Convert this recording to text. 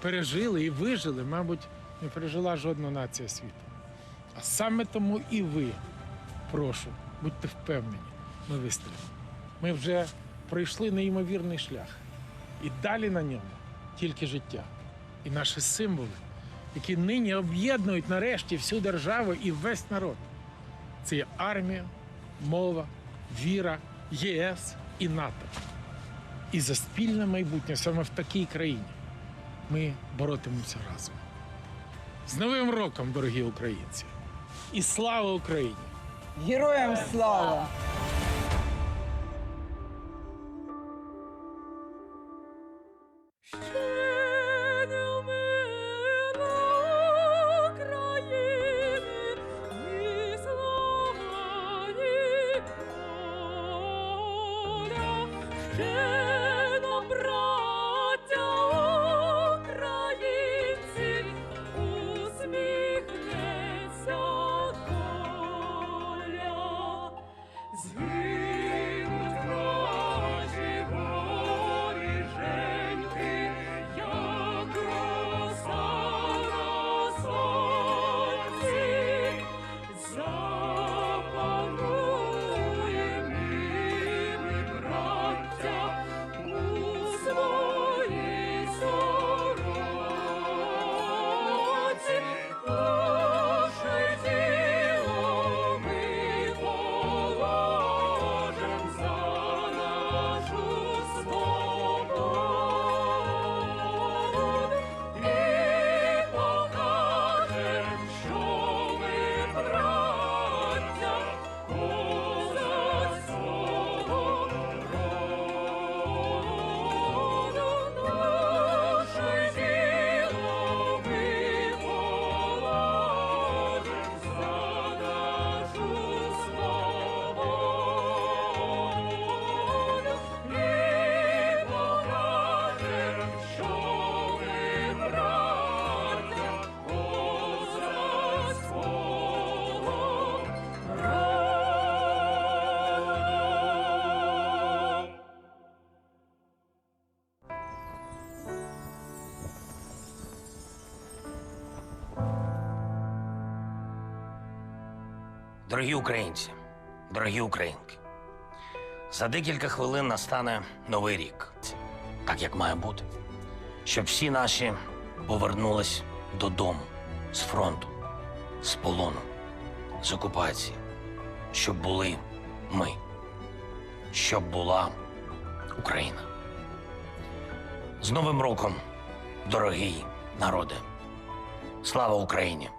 пережили і вижили, мабуть, не пережила жодна нація світу. А саме тому і ви, прошу, будьте впевнені, ми вистоїмо. Ми вже пройшли неймовірний шлях. І далі на ньому тільки життя. І наші символи, які нині об'єднують нарешті всю державу і весь народ. Це є армія, мова, віра, ЄС і НАТО. І за спільне майбутнє саме в такій країні ми боротимемося разом. З Новим роком, дорогі українці! І слава Україні! Героям слава! Ще не Дорогі українці, дорогі українки, за декілька хвилин настане новий рік, так як має бути, щоб всі наші повернулись додому з фронту, з полону, з окупації, щоб були ми, щоб була Україна. З Новим роком, дорогий народе! Слава Україні!